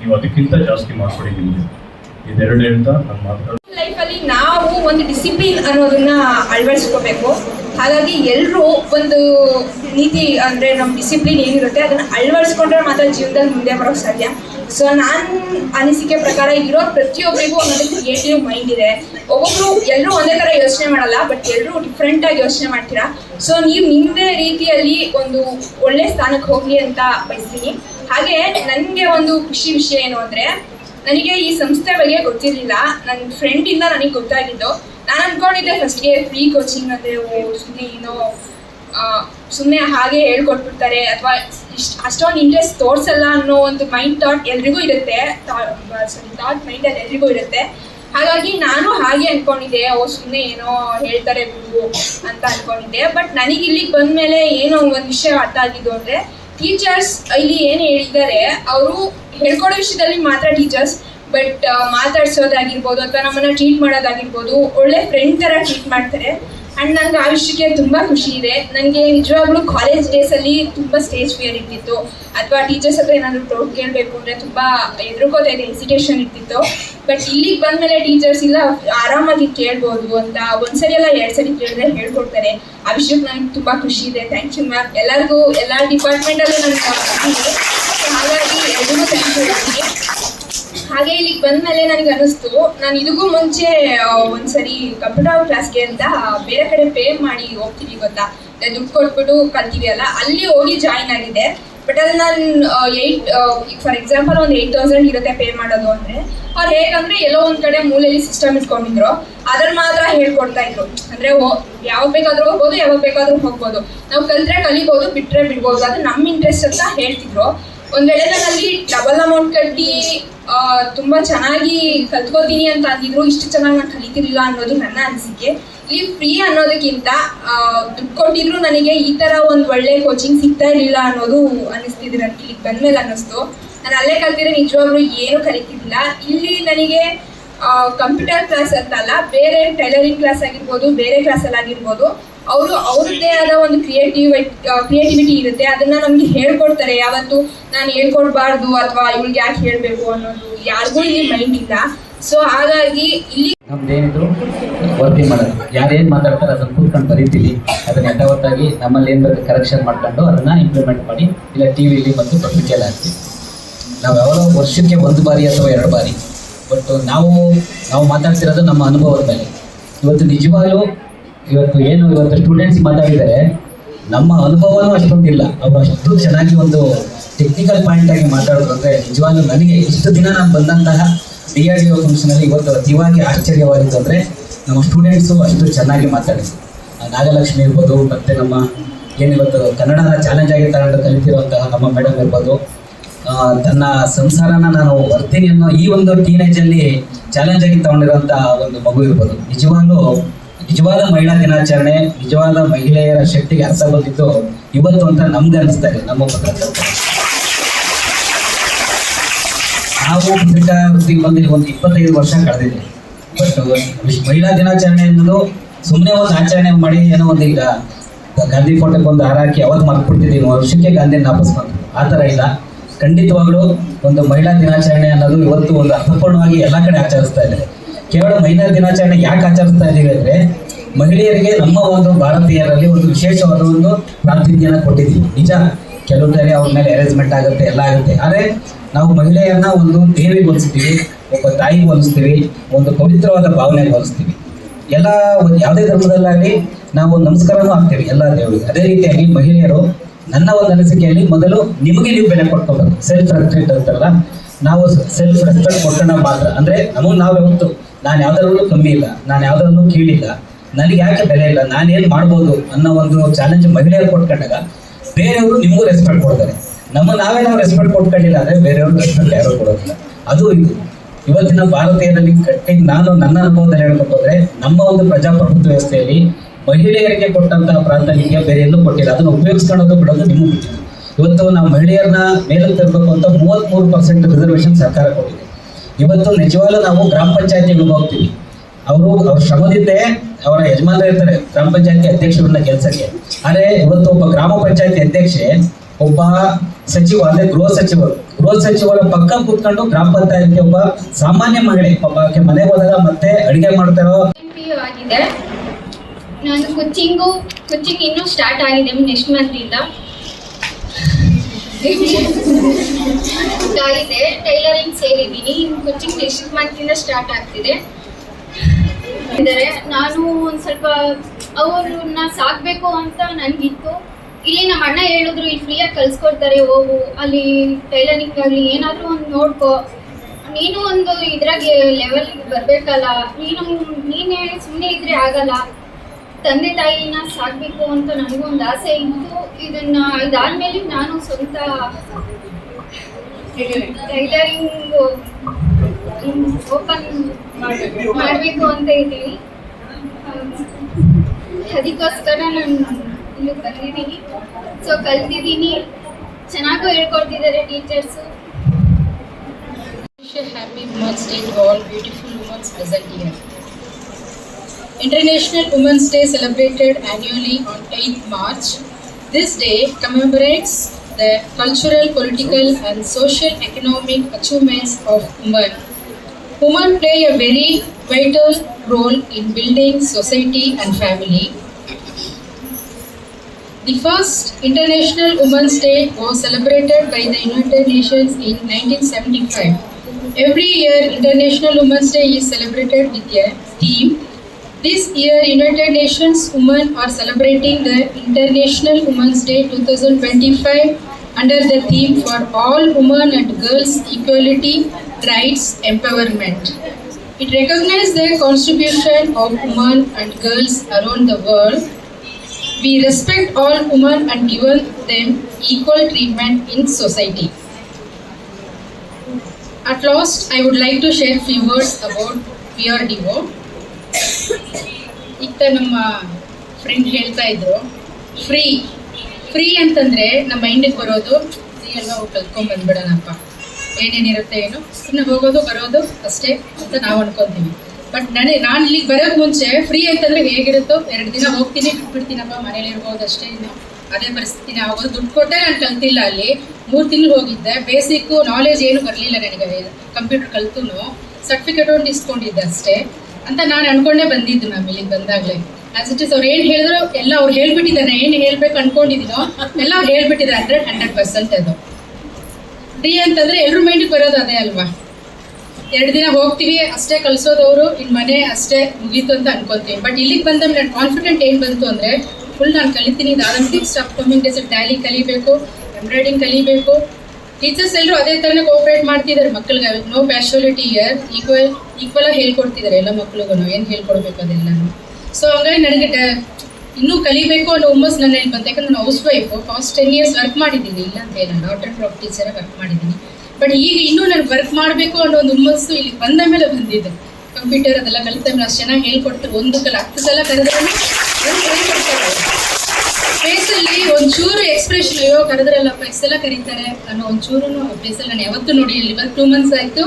ನೀವು ಅದಕ್ಕಿಂತ ಜಾಸ್ತಿ ಮಾಡ್ಕೊಡಿ ನಿಮಗೆ. ಇದೆರಡು ಹೇಳ್ತಾ ನಾನು ಮಾತುಗಳು ಲೈಫಲ್ಲಿ ನಾವು ಒಂದು ಡಿಸಿಪ್ಲಿನ್ ಅನ್ನೋದನ್ನ ಅಳವಡಿಸ್ಕೋಬೇಕು. ಹಾಗಾಗಿ ಎಲ್ಲರೂ ಒಂದು ನೀತಿ ಅಂದ್ರೆ ನಮ್ಮ ಡಿಸಿಪ್ಲಿನ್ ಏನಿರುತ್ತೆ ಅದನ್ನ ಅಳವಡಿಸ್ಕೊಂಡ್ರೆ ಮಾತ್ರ ಜೀವನದಲ್ಲಿ ಮುಂದೆ ಬರೋಕ್ಕೆ ಸಾಧ್ಯ. ಸೊ ನನ್ನ ಅನಿಸಿಕೆ ಪ್ರಕಾರ ಇರೋ ಪ್ರತಿಯೊಬ್ಬರಿಗೂ ಒಂದೊಂದು ಕ್ರಿಯೇಟಿವ್ ಮೈಂಡ್ ಇದೆ. ಒಬ್ಬೊಬ್ರು ಎಲ್ಲರೂ ಒಂದೇ ಥರ ಯೋಚನೆ ಮಾಡಲ್ಲ ಬಟ್ ಎಲ್ಲರೂ ಡಿಫ್ರೆಂಟಾಗಿ ಯೋಚನೆ ಮಾಡ್ತೀರಾ? ಸೊ ನೀವು ನಿಮ್ಮದೇ ರೀತಿಯಲ್ಲಿ ಒಂದು ಒಳ್ಳೆ ಸ್ಥಾನಕ್ಕೆ ಹೋಗಲಿ ಅಂತ ಬಯಸ್ತೀನಿ. ಹಾಗೆ ನನಗೆ ಒಂದು ಖುಷಿ ವಿಷಯ ಏನು ಅಂದರೆ, ನನಗೆ ಈ ಸಂಸ್ಥೆ ಬಗ್ಗೆ ಗೊತ್ತಿರಲಿಲ್ಲ. ನನ್ನ ಫ್ರೆಂಡಿಂದ ನನಗೆ ಗೊತ್ತಾಗಿದ್ದು. ನಾನು ಅನ್ಕೊಂಡಿದ್ದೆ ಫಸ್ಟ್ಗೆ ಫ್ರೀ ಕೋಚಿಂಗ್ ಅಂದರೆ ಓ ಸುಮ್ಮನೆ ಏನೋ ಸುಮ್ಮನೆ ಹಾಗೆ ಹೇಳ್ಕೊಟ್ಬಿಡ್ತಾರೆ ಅಥವಾ ಇಷ್ಟು ಅಷ್ಟೊಂದು ಇಂಟ್ರೆಸ್ಟ್ ತೋರಿಸಲ್ಲ ಅನ್ನೋ ಒಂದು ಮೈಂಡ್ ಥಾಟ್ ಎಲ್ರಿಗೂ ಇರುತ್ತೆ. ಸಾರಿ ಥಾಟ್ ಮೈಂಡಲ್ಲಿ ಎಲ್ರಿಗೂ ಇರುತ್ತೆ. ಹಾಗಾಗಿ ನಾನು ಹಾಗೆ ಅನ್ಕೊಂಡಿದ್ದೆ, ಓ ಸುಮ್ಮನೆ ಏನೋ ಹೇಳ್ತಾರೆ ಬಿಡು ಅಂತ ಅನ್ಕೊಂಡಿದ್ದೆ. ಬಟ್ ನನಗೆ ಇಲ್ಲಿಗೆ ಬಂದಮೇಲೆ ಏನೋ ಒಂದು ವಿಷಯ ಅರ್ಥ ಆಗಿದ್ದು ಅಂದರೆ ಟೀಚರ್ಸ್ ಇಲ್ಲಿ ಏನು ಹೇಳಿದ್ದಾರೆ, ಅವರು ಹೇಳ್ಕೊಡೋ ವಿಷಯದಲ್ಲಿ ಮಾತ್ರ ಟೀಚರ್ಸ್ ಬಟ್ ಮಾತಾಡ್ಸೋದಾಗಿರ್ಬೋದು ಅಥವಾ ನಮ್ಮನ್ನ ಟ್ರೀಟ್ ಮಾಡೋದಾಗಿರ್ಬೋದು, ಒಳ್ಳೆ ಫ್ರೆಂಡ್ ಥರ ಟ್ರೀಟ್ ಮಾಡ್ತಾರೆ. ನನಗೆ ಆ ವಿಷಯಕ್ಕೆ ತುಂಬ ಖುಷಿ ಇದೆ. ನನಗೆ ನಿಜವಾಗ್ಲೂ ಕಾಲೇಜ್ ಡೇಸಲ್ಲಿ ತುಂಬ ಸ್ಟೇಜ್ ಫಿಯರ್ ಇರ್ತಿತ್ತು. ಅಥವಾ ಟೀಚರ್ಸ್ ಹತ್ರ ಏನಾದರೂ ಡೌಟ್ ಕೇಳಬೇಕು ಅಂದರೆ ತುಂಬ ಎದುರುಕೋತಾ ಇದೆ ಹೆಸಿಟೇಷನ್ ಇರ್ತಿತ್ತು. ಬಟ್ ಇಲ್ಲಿಗೆ ಬಂದಮೇಲೆ ಟೀಚರ್ಸ್ ಇಲ್ಲ, ಆರಾಮಾಗಿ ಕೇಳ್ಬೋದು ಅಂತ ಒಂದ್ಸರಿ ಎಲ್ಲ ಎರಡು ಸರಿ ಕೇಳಿದ್ರೆ ಹೇಳ್ಕೊಡ್ತಾರೆ. ವಿಷಯಕ್ಕೆ ನನಗೆ ತುಂಬ ಖುಷಿ ಇದೆ. ಥ್ಯಾಂಕ್ ಯು ಮ್ಯಾಮ್ ಎಲ್ಲರಿಗೂ, ಎಲ್ಲ ಡಿಪಾರ್ಟ್ಮೆಂಟಲ್ಲೂ ನನಗೆ ಹಾಗಾಗಿ ಎಲ್ರಿಗೂ ಥ್ಯಾಂಕ್ ಯು ಹಾಗೆ ಇಲ್ಲಿಗೆ ಬಂದ್ಮೇಲೆ ನನಗೆ ಅನಿಸ್ತು ನಾನು ಇದಕ್ಕೂ ಮುಂಚೆ ಒಂದ್ಸರಿ ಕಂಪ್ಯೂಟರ್ ಕ್ಲಾಸ್ಗೆ ಅಂತ ಬೇರೆ ಕಡೆ ಪೇ ಮಾಡಿ ಹೋಗ್ತೀವಿ ಗೊತ್ತಾ? ದುಡ್ಡು ಕೊಟ್ಬಿಟ್ಟು ಕಲ್ತೀವಿ ಅಲ್ಲ? ಅಲ್ಲಿ ಹೋಗಿ ಜಾಯಿನ್ ಆಗಿದೆ ಬಟ್ ಅಲ್ಲಿ ನಾನು ಏಯ್ಟ್ ಫಾರ್ ಎಕ್ಸಾಂಪಲ್ ಒಂದು ಏಯ್ಟ್ ತೌಸಂಡ್ ಇರುತ್ತೆ ಪೇ ಮಾಡೋದು ಅಂದರೆ. ಅವ್ರು ಹೇಗಂದ್ರೆ ಎಲ್ಲೋ ಒಂದು ಕಡೆ ಮೂಲೆಯಲ್ಲಿ ಸಿಸ್ಟಮ್ ಇಟ್ಕೊಂಡಿದ್ರು. ಅದ್ರ ಮಾತ್ರ ಹೇಳ್ಕೊಡ್ತಾ ಇದ್ರು. ಅಂದ್ರೆ ಯಾವಾಗ ಬೇಕಾದ್ರೂ ಹೋಗ್ಬೋದು, ಯಾವಾಗ ಬೇಕಾದ್ರೂ ಹೋಗ್ಬೋದು. ನಾವು ಕಲ್ತ್ರೆ ಕಲಿಬೋದು ಬಿಟ್ಟರೆ ಬಿಡ್ಬೋದು. ಅದು ನಮ್ಮ ಇಂಟ್ರೆಸ್ಟ್ ಅಂತ ಹೇಳ್ತಿದ್ರು. ಒಂದ್ ವೇಳೆ ನಾನು ಡಬಲ್ ಅಮೌಂಟ್ ಕಟ್ಟಿ ತುಂಬಾ ಚೆನ್ನಾಗಿ ಕಲ್ತ್ಕೋತೀನಿ ಅಂತ ಅಂದಿದ್ರು, ಇಷ್ಟು ಚೆನ್ನಾಗಿ ನಾನು ಕಲಿತಿರ್ಲಿಲ್ಲ ಅನ್ನೋದು ನನ್ನ ಅನಿಸಿಕೆ. ಇಲ್ಲಿ ಫ್ರೀ ಅನ್ನೋದಕ್ಕಿಂತ ದುಡ್ಡು ಕೊಟ್ಟಿದ್ರು ನನಗೆ ಈ ತರ ಒಂದು ಒಳ್ಳೆ ಕೋಚಿಂಗ್ ಸಿಗ್ತಾ ಇರಲಿಲ್ಲ ಅನ್ನೋದು ಅನಿಸ್ತಿದೆ ನನಗೆ ಇಲ್ಲಿಗೆ ಬಂದ್ಮೇಲೆ ಅನ್ನಿಸ್ತು. ನಾನು ಅಲ್ಲೇ ಕಲ್ತಿದ್ರೆ ನಿಜವಾಗ್ಲೂ ಏನು ಕಲಿತಿರ್ಲಿಲ್ಲ. ಇಲ್ಲಿ ನನಗೆ ಕಂಪ್ಯೂಟರ್ ಕ್ಲಾಸ್ ಅಂತಲ್ಲ, ಬೇರೆ ಟೈಲರಿಂಗ್ ಕ್ಲಾಸ್ ಆಗಿರ್ಬೋದು, ಬೇರೆ ಕ್ಲಾಸಲ್ಲಿ ಆಗಿರ್ಬೋದು ಅವರು ಅವ್ರದ್ದೇ ಆದ ಒಂದು ಕ್ರಿಯೇಟಿವ್ ಕ್ರಿಯೇಟಿವಿಟಿ ಇರುತ್ತೆ. ಅದನ್ನ ನಮ್ಗೆ ಹೇಳ್ಕೊಡ್ತಾರೆ. ಯಾವತ್ತು ನಾನು ಹೇಳ್ಕೊಡ್ಬಾರ್ದು ಅಥವಾ ಇವ್ಳಿಗೆ ಯಾಕೆ ಹೇಳಬೇಕು ಅನ್ನೋದು ಯಾರಿಗೂ ಇಲ್ಲಿ ಮೈಂಡ್ ಇಲ್ಲ. ಸೊ ಹಾಗಾಗಿ ಇಲ್ಲಿ ನಮ್ದೇನಿದ್ರು ವರದಿ ಮಾಡೋದು. ಯಾರೇನು ಮಾತಾಡ್ತಾರೆ ಅದನ್ನ ಕೂತ್ಕೊಂಡು ಬರೀತೀವಿ. ಅದನ್ನ ಯಥಾವತ್ತಾಗಿ ನಮ್ಮಲ್ಲಿ ಏನು ಕರೆಕ್ಷನ್ ಮಾಡ್ಕೊಂಡು ಅದನ್ನ ಇಂಪ್ಲಿಮೆಂಟ್ ಮಾಡಿ ಇಲ್ಲ ಟಿ ವಿಲಿ ಮತ್ತು ಪತ್ರಿಕೆಯಲ್ಲಿ ಹಾಕ್ತೀವಿ. ನಾವು ಯಾವಾಗ ವರ್ಷಕ್ಕೆ ಒಂದು ಬಾರಿ ಅಥವಾ ಎರಡು ಬಾರಿ. ಬಟ್ ನಾವು ನಾವು ಮಾತಾಡ್ತಿರೋದು ನಮ್ಮ ಅನುಭವದ ಮೇಲೆ. ಇವತ್ತು ನಿಜವಾಗ್ಲೂ ಇವತ್ತು ಏನು, ಇವತ್ತು ಸ್ಟೂಡೆಂಟ್ಸ್ ಮಾತಾಡಿದ್ದಾರೆ. ನಮ್ಮ ಅನುಭವನೂ ಅಷ್ಟೊಂದಿಲ್ಲ. ಅವ್ರು ಅಷ್ಟು ಚೆನ್ನಾಗಿ ಒಂದು ಟೆಕ್ನಿಕಲ್ ಪಾಯಿಂಟ್ ಆಗಿ ಮಾತಾಡೋದು ಅಂದ್ರೆ ನಿಜವಾಗ್ಲೂ ನನಗೆ ಇಷ್ಟು ದಿನ ನಾನು ಬಂದಂತಹ ಡಿ ಆರ್ ಡಿ ಒ ಫಂಕ್ಷನಲ್ಲಿ ಇವತ್ತು ಅತಿವಾಗಿ ಆಶ್ಚರ್ಯವಾಗಿತ್ತು ಅಂದ್ರೆ ನಮ್ಮ ಸ್ಟೂಡೆಂಟ್ಸು ಅಷ್ಟು ಚೆನ್ನಾಗಿ ಮಾತಾಡಿದ್ರು. ನಾಗಲಕ್ಷ್ಮಿ ಇರ್ಬೋದು, ಮತ್ತೆ ನಮ್ಮ ಏನಿವತ್ತು ಕನ್ನಡನ ಚಾಲೆಂಜ್ ಆಗಿ ತಗೊಂಡು ಕಲಿತಿರುವಂತಹ ನಮ್ಮ ಮೇಡಮ್ ಇರ್ಬೋದು ತನ್ನ ಸಂಸಾರನ ನಾನು ಬರ್ತೀನಿ ಅನ್ನೋ ಈ ಒಂದು ಟೀನೇಜಲ್ಲಿ ಚಾಲೆಂಜ್ ಆಗಿ ತಗೊಂಡಿರುವಂತಹ ಒಂದು ಮಗು ಇರ್ಬೋದು. ನಿಜವಾಗ್ಲೂ ನಿಜವಾದ ಮಹಿಳಾ ದಿನಾಚರಣೆ, ನಿಜವಾದ ಮಹಿಳೆಯರ ಶಕ್ತಿಗೆ ಅರ್ಥ ಬಂದಿದ್ದು ಇವತ್ತು ಅಂತ ನಮ್ಗೆ ಅನಿಸ್ತಾ ಇದೆ, ನಮ್ಮ ಪತ್ರಕರ್ತರು ನಾವು ಪತ್ರಿಕಾ ವೃತ್ತಿಗೆ ಬಂದು ಒಂದು ಇಪ್ಪತ್ತೈದು ವರ್ಷ ಕಳೆದಿದೆ. ಬಟ್ ಮಹಿಳಾ ದಿನಾಚರಣೆ ಅನ್ನೋದು ಸುಮ್ಮನೆ ಒಂದು ಆಚರಣೆ ಮಾಡಿ ಏನೋ ಒಂದು ಈಗ ಗಾಂಧಿ ಫೋಟೋಕ್ಕೆ ಒಂದು ಹಾರ ಹಾಕಿ ಅವತ್ತು ಮರ್ತ್ಬಿಡ್ತಿದ್ದೀವಿ ವರ್ಷಕ್ಕೆ ಗಾಂಧಿ ವಾಪಸ್ ಬಂತು. ಆ ಥರ ಇಲ್ಲ. ಖಂಡಿತವಾಗ್ಲೂ ಒಂದು ಮಹಿಳಾ ದಿನಾಚರಣೆ ಅನ್ನೋದು ಇವತ್ತು ಒಂದು ಅರ್ಥಪೂರ್ಣವಾಗಿ ಎಲ್ಲ ಕಡೆ ಆಚರಿಸ್ತಾ ಇದೆ. ಕೇವಲ ಮಹಿಳಾ ದಿನಾಚರಣೆ ಯಾಕೆ ಆಚರಿಸ್ತಾ ಇದ್ದೀವಿ ಅಂದ್ರೆ ಮಹಿಳೆಯರಿಗೆ ನಮ್ಮ ಒಂದು ಭಾರತೀಯರಲ್ಲಿ ಒಂದು ವಿಶೇಷವಾದ ಒಂದು ಪ್ರಾತಿನಿಧ್ಯನ ಕೊಟ್ಟಿದ್ದೀವಿ. ನಿಜ? ಕೆಲವು ಸಾರಿ ಅವ್ರ ಮೇಲೆ ಅರೇಂಜ್ಮೆಂಟ್ ಆಗುತ್ತೆ, ಎಲ್ಲ ಆಗುತ್ತೆ. ಆದರೆ ನಾವು ಮಹಿಳೆಯನ್ನ ಒಂದು ದೇವಿ ಹೋಲಿಸ್ತೀವಿ, ಒಬ್ಬ ತಾಯಿ ಹೋಲಿಸ್ತೀವಿ, ಒಂದು ಪವಿತ್ರವಾದ ಭಾವನೆ ಹೋಲಿಸ್ತೀವಿ. ಎಲ್ಲ ಒಂದು ಯಾವುದೇ ಧರ್ಮದಲ್ಲಾಗಲಿ ನಾವು ನಮಸ್ಕಾರನೂ ಹಾಕ್ತೀವಿ ಎಲ್ಲ ದೇವರಿಗೆ. ಅದೇ ರೀತಿಯಾಗಿ ಮಹಿಳೆಯರು ನನ್ನ ಒಂದು ಅನಿಸಿಕೆಯಲ್ಲಿ ಮೊದಲು ನಿಮಗೆ ನೀವು ಬೆಲೆ ಕೊಟ್ಕೋಬೇಕು. ಸೆಲ್ಫ್ ರೆಸ್ಪೆಕ್ಟ್ ಅಂತಾರಲ್ಲ, ನಾವು ಸೆಲ್ಫ್ ರೆಸ್ಪೆಕ್ಟ್ ಕೊಟ್ಟಣ ಮಾತ್ರ. ಅಂದರೆ ನಮಗೆ ನಾವು ಯಾವತ್ತು ನಾನು ಯಾವ್ದರಲ್ಲೂ ಕಮ್ಮಿ ಇಲ್ಲ, ನಾನು ಯಾವ್ದ್ರಲ್ಲೂ ಕೀಳಿಲ್ಲ. ನನಗೆ ಯಾಕೆ ಬೆಲೆ ಇಲ್ಲ ನಾನೇನು ಮಾಡ್ಬೋದು ಅನ್ನೋ ಒಂದು ಚಾಲೆಂಜ್ ಮಹಿಳೆಯರು ಕೊಟ್ಕೊಂಡಾಗ ಬೇರೆಯವರು ನಿಮಗೂ ರೆಸ್ಪೆಕ್ಟ್ ಕೊಡ್ತಾರೆ. ನಮ್ಮ ನಾವೇ ನಾವು ರೆಸ್ಪೆಕ್ಟ್ ಕೊಟ್ಕೊಂಡಿಲ್ಲ ಅಂದರೆ ಬೇರೆಯವರು ರೆಸ್ಪೆಕ್ಟ್ ಯಾರು ಕೊಡೋದಿಲ್ಲ. ಅದು ಇದು. ಇವತ್ತಿನ ಭಾರತೀಯರಲ್ಲಿ ಕಟ್ಟಿ ನಾನು ನನ್ನ ಅನುಭವದಲ್ಲಿ ಹೇಳ್ಬೇಕು ಹೋದ್ರೆ ನಮ್ಮ ಒಂದು ಪ್ರಜಾಪ್ರಭುತ್ವ ವ್ಯವಸ್ಥೆಯಲ್ಲಿ ಮಹಿಳೆಯರಿಗೆ ಕೊಟ್ಟಂತಹ ಪ್ರಾಧಾನ್ಯ ಬೇರೆ ಎಲ್ಲೂ ಕೊಟ್ಟಿಲ್ಲ. ಅದನ್ನು ಉಪಯೋಗಿಸ್ಕೊಳ್ಳೋದು ಬಿಡೋದು ನಿಮಗೆ ಇವತ್ತು ನಾವು ಮಹಿಳೆಯರನ್ನ ಮೇಲಕ್ಕೆ ತರಬೇಕು ಅಂತ ಮೂವತ್ತ್ಮೂರು ಪರ್ಸೆಂಟ್ ರಿಸರ್ವೇಶನ್ ಸರ್ಕಾರ ಕೊಟ್ಟಿದೆ. ಇವತ್ತು ನಿಜವಾಗ್ಲೂ ನಾವು ಗ್ರಾಮ ಪಂಚಾಯತಿಗಳಿಗೆ ಹೋಗ್ತೀವಿ. ಅವರು ಅವ್ರ ಶ್ರಮದಿಂದೇ ಅವರ ಯಜಮಾನರು ಇರ್ತಾರೆ ಗ್ರಾಮ ಪಂಚಾಯತಿ ಅಧ್ಯಕ್ಷರನ್ನ ಕೆಲಸಕ್ಕೆ ಆದರೆ ಇವತ್ತು ಒಬ್ಬ ಗ್ರಾಮ ಪಂಚಾಯತಿ ಅಧ್ಯಕ್ಷೆ, ಒಬ್ಬ ಸಚಿವ, ಅಂದ್ರೆ ಗೃಹ ಸಚಿವರು. ಗೃಹ ಸಚಿವರ ಪಕ್ಕ ಕೂತ್ಕೊಂಡು ಗ್ರಾಮ ಪಂಚಾಯತಿ ಒಬ್ಬ ಸಾಮಾನ್ಯ ಮಹಿಳೆ ಪಾಪ ಮನೆ ಹೋದಾಗ ಮತ್ತೆ ಅಡಿಗೆ ಮಾಡ್ತಾರೋ? ಆಗಿದೆ ನಾನು ಕುಚಿಂಗು ಕುಚಿಂಗ್ ಇನ್ನೂ ಸ್ಟಾರ್ಟ್ ಆಗಿದೆ ನೆಕ್ಸ್ಟ್ ಆಗಿದೆ ಟೈಲರಿಂಗ್ ಸೇರಿದ್ದೀನಿ. ಕೋಚಿಂಗ್ ನೆಕ್ಸ್ಟ್ ಮಂತಿಂದ ಸ್ಟಾರ್ಟ್ ಆಗ್ತಿದೆ. ಇದ್ದಾರೆ ನಾನು ಒಂದು ಸ್ವಲ್ಪ ಅವ್ರನ್ನ ಸಾಕಬೇಕು ಅಂತ ನನಗಿತ್ತು ಇಲ್ಲಿ ನಮ್ಮ ಅಣ್ಣ ಹೇಳಿದ್ರು, ಇಲ್ಲಿ ಫ್ರೀಯಾಗಿ ಕಲ್ಸ್ಕೊಡ್ತಾರೆ ಹೋಗು. ಅಲ್ಲಿ ಟೈಲರಿಂಗ್ ಆಗಲಿ ಏನಾದರೂ ಒಂದು ನೋಡ್ಕೋ. ನೀನು ಒಂದು ಇದ್ರಾಗೆ ಲೆವೆಲ್ಗೆ ಬರಬೇಕಲ್ಲ. ನೀನು, ನೀನೇ ಸುಮ್ಮನೆ ಇದ್ರೆ ಆಗಲ್ಲ. ತಂದೆ ತಾಯಿನ ಸಾಕಬೇಕು ಅಂತ ನನಗೂ ಒಂದು ಆಸೆ ಇತ್ತು. ಇದನ್ನ ಇದಾದ್ಮೇಲೆ ನಾನು ಸ್ವಂತ ಟೈಲರಿಂಗ್ ಓಪನ್ ಮಾಡಬೇಕು ಅಂತ ಇದ್ದೀನಿ. ಅದಕ್ಕೋಸ್ಕರ ನಾನು ಇಲ್ಲಿ ಕಲ್ತಿದ್ದೀನಿ ಸೊ ಕಲ್ತಿದ್ದೀನಿ. ಚೆನ್ನಾಗೂ ಹೇಳ್ಕೊಡ್ತಿದ್ದಾರೆ teachers happy a all beautiful womans present all International Women's Day celebrated annually on 8th March. This day commemorates the cultural, political and social economic achievements of women. Women play a very vital role in building society and family. The first International Women's Day was celebrated by the United Nations in 1975. Every year, International Women's Day is celebrated with a theme. This year, United Nations Women are celebrating the International Women's Day 2025 under the theme for all women and girls equality, rights, empowerment. It recognizes the contribution of women and girls around the world we respect all women and give them equal treatment in society. At last, I would like to share a few words about PRDO. ಈಗ ನಮ್ಮ ಫ್ರೆಂಡ್ ಹೇಳ್ತಾ ಇದ್ರು ಫ್ರೀ ಫ್ರೀ ಅಂತಂದ್ರೆ ನಮ್ಮ ಮೈಂಡಿಗೆ ಬರೋದು ಫ್ರೀ ಎಲ್ಲ ಕಲ್ತ್ಕೊಂಡ್ ಬಂದ್ಬಿಡೋಣಪ್ಪ. ಏನೇನಿರುತ್ತೆ ಏನು? ಸುಮ್ಮನೆ ಹೋಗೋದು, ಬರೋದು ಅಷ್ಟೇ ಅಂತ ನಾವು ಅನ್ಕೊಂತೀವಿ. ಬಟ್ ನನಗೆ ನಾನು ಇಲ್ಲಿಗೆ ಬರೋಕ್ಕೆ ಮುಂಚೆ ಫ್ರೀ ಅಂತಂದ್ರೆ ಹೇಗಿರುತ್ತೋ, ಎರಡು ದಿನ ಹೋಗ್ತೀನಿ, ಬಿಟ್ಬಿಡ್ತೀನಪ್ಪ, ಮನೇಲಿ ಇರ್ಬೋದು ಅಷ್ಟೇ ಇನ್ನು. ಅದೇ ಪರಿಸ್ಥಿತಿನೇ ಆಗೋದು. ದುಡ್ಡು ಕೊಟ್ಟೆ ನಾನು ಕಲ್ತಿಲ್ಲ ಅಲ್ಲಿ. ಮೂರು ತಿಂಗಳು ಹೋಗಿದ್ದೆ. ಬೇಸಿಕ್ಕು ನಾಲೆಜ್ ಏನು ಬರಲಿಲ್ಲ ನನಗೆ. ಕಂಪ್ಯೂಟರ್ ಕಲ್ತು ಸರ್ಟಿಫಿಕೇಟ್ ಒಂದು ಇಸ್ಕೊಂಡಿದ್ದೆ ಅಷ್ಟೇ. ಅಂತ ನಾನು ಅನ್ಕೊಂಡೇ ಬಂದಿದ್ದು ಮ್ಯಾಮ್ ಇಲ್ಲಿಗೆ ಬಂದಾಗಲೇ. ಆಸ್ ಇಟ್ ಇಸ್ ಅವ್ರು ಏನು ಹೇಳಿದ್ರು ಎಲ್ಲ ಅವ್ರು ಹೇಳ್ಬಿಟ್ಟಿದ್ದಾರೆ ಏನು ಹೇಳ್ಬೇಕು ಅನ್ಕೊಂಡಿದ್ದೀನೋ ಎಲ್ಲ ಅವ್ರು ಹೇಳ್ಬಿಟ್ಟಿದ್ದಾರೆ ಹಂಡ್ರೆಡ್ ಹಂಡ್ರೆಡ್ ಪರ್ಸೆಂಟ್ ಅದು. ಫ್ರೀ ಅಂತಂದ್ರೆ ಎಲ್ರ ಮೈಂಡಿಗೆ ಬರೋದು ಅದೇ ಅಲ್ವಾ? ಎರಡು ದಿನ ಹೋಗ್ತೀವಿ, ಅಷ್ಟೇ ಕಲಿಸೋದವರು ಇನ್ ಮನೆ ಅಷ್ಟೇ ಮುಗೀತು ಅಂತ ಅನ್ಕೋತೀವಿ ಬಟ್ ಇಲ್ಲಿಗೆ ಬಂದ ನನ್ನ ಕಾನ್ಫಿಡೆಂಟ್ ಏನು ಬಂತು ಅಂದರೆ ಫುಲ್ ನಾನು ಕಲಿತೀನಿ. ಇದು ನೆಕ್ಸ್ಟ್ ಅಪ್ಕಮಿಂಗ್ ಡೇಸ್ ಟ್ಯಾಲಿ ಕಲಿಬೇಕು ಎಂಬ್ರಾಯ್ಡಿಂಗ್ ಕಲಿಬೇಕು ಟೀಚರ್ಸ್ ಎಲ್ಲರೂ ಅದೇ ಥರನೇ ಕೋಆಪ್ರೇಟ್ ಮಾಡ್ತಿದ್ದಾರೆ. ಮಕ್ಕಳಿಗೆ no partiality here equal equal ಆಗಿ ಹೇಳ್ಕೊಡ್ತಿದ್ದಾರೆ ಎಲ್ಲ ಮಕ್ಳಿಗೂ ಏನು ಹೇಳ್ಕೊಡ್ಬೇಕು ಅದೆಲ್ಲನೂ? ಸೊ ಹಂಗಾಗಿ ನನಗೆ ಇನ್ನೂ ಕಲಿಬೇಕು ಅನ್ನೋ ಹುಮ್ಮಸ್ ನನ್ನ ಹೇಳಿ ಬಂತು. ಯಾಕಂದ್ರೆ ನಾನು house wife past ten years work ಮಾಡಿದ್ದೀನಿ. ಇಲ್ಲ ಅಂತ ಏನಲ್ಲ ಡಾಟರ್ ಪ್ರಾಪ್ ಟೀಚರ್ ವರ್ಕ್ ಮಾಡಿದ್ದೀನಿ. ಬಟ್ ಈಗ ಇನ್ನೂ ನಾನು ವರ್ಕ್ ಮಾಡಬೇಕು ಅನ್ನೋ ಒಂದು ಹುಮ್ಮಸ್ಸು ಇಲ್ಲಿ ಬಂದ ಮೇಲೆ ಬಂದಿದೆ. ಕಂಪ್ಯೂಟರ್ ಅದೆಲ್ಲ ಕಲಿತ ಮೇಲೆ ಅಷ್ಟು ಚೆನ್ನಾಗಿ ಹೇಳ್ಕೊಡ್ತಾರೆ ಒಂದು ಕಲ ಹತ್ತು ಸಲ ಕರೆದ್ರೆ ಫೇಸಲ್ಲಿ ಒಂಚೂರು ಎಕ್ಸ್ಪ್ರೆಷನ್ ಅಯ್ಯೋ, ಕರೆದ್ರಲ್ಲಪ್ಪ ಎಷ್ಟೆಲ್ಲ ಕರೀತಾರೆ ಅನ್ನೋ ಒಂಚೂರು ಫೇಸಲ್ಲಿ ನಾನು ಯಾವತ್ತೂ ನೋಡಿ, ಇಲ್ಲಿ ಬಂದು ಟೂ ಮಂತ್ಸ್ ಆಯಿತು.